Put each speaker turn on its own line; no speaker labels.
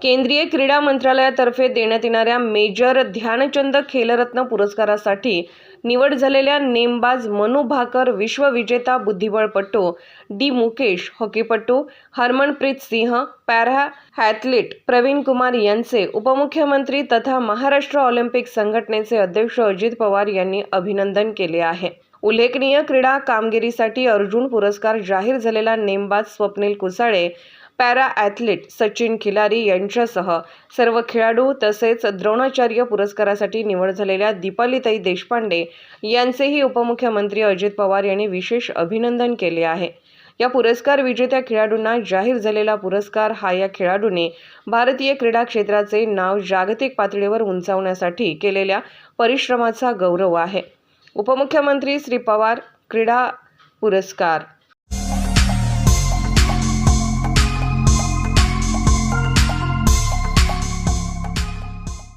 केंद्रीय क्रीडा मंत्रालयातर्फे देण्यात येणाऱ्या मेजर ध्यानचंद खेलरत्न पुरस्कारासाठी निवड झालेल्या नेमबाज मनू भाकर विश्वविजेता बुद्धिबळपटू डी मुकेश हॉकीपटू हरमनप्रीत सिंह पॅरा हॅथलीट प्रवीण कुमार यांचे उपमुख्यमंत्री तथा महाराष्ट्र ऑलिम्पिक संघटनेचे अध्यक्ष अजित पवार यांनी अभिनंदन केले आहे. उल्लेखनीय क्रीडा कामगिरीसाठी अर्जुन पुरस्कार जाहीर झालेला नेमबाज स्वप्नील कुसाळे पॅरा ॲथलीट सचिन खिलारी यांच्यासह सर्व खेळाडू तसेच द्रोणाचार्य पुरस्कारासाठी निवड झालेल्या दीपालीताई देशपांडे यांचेही उपमुख्यमंत्री अजित पवार यांनी विशेष अभिनंदन केले आहे. या पुरस्कार विजेत्या खेळाडूंना जाहीर झालेला पुरस्कार हा या खेळाडूने भारतीय क्रीडा क्षेत्राचे नाव जागतिक पातळीवर उंचावण्यासाठी केलेल्या परिश्रमाचा गौरव आहे. उपमुख्यमंत्री श्री पवार क्रीडा पुरस्कार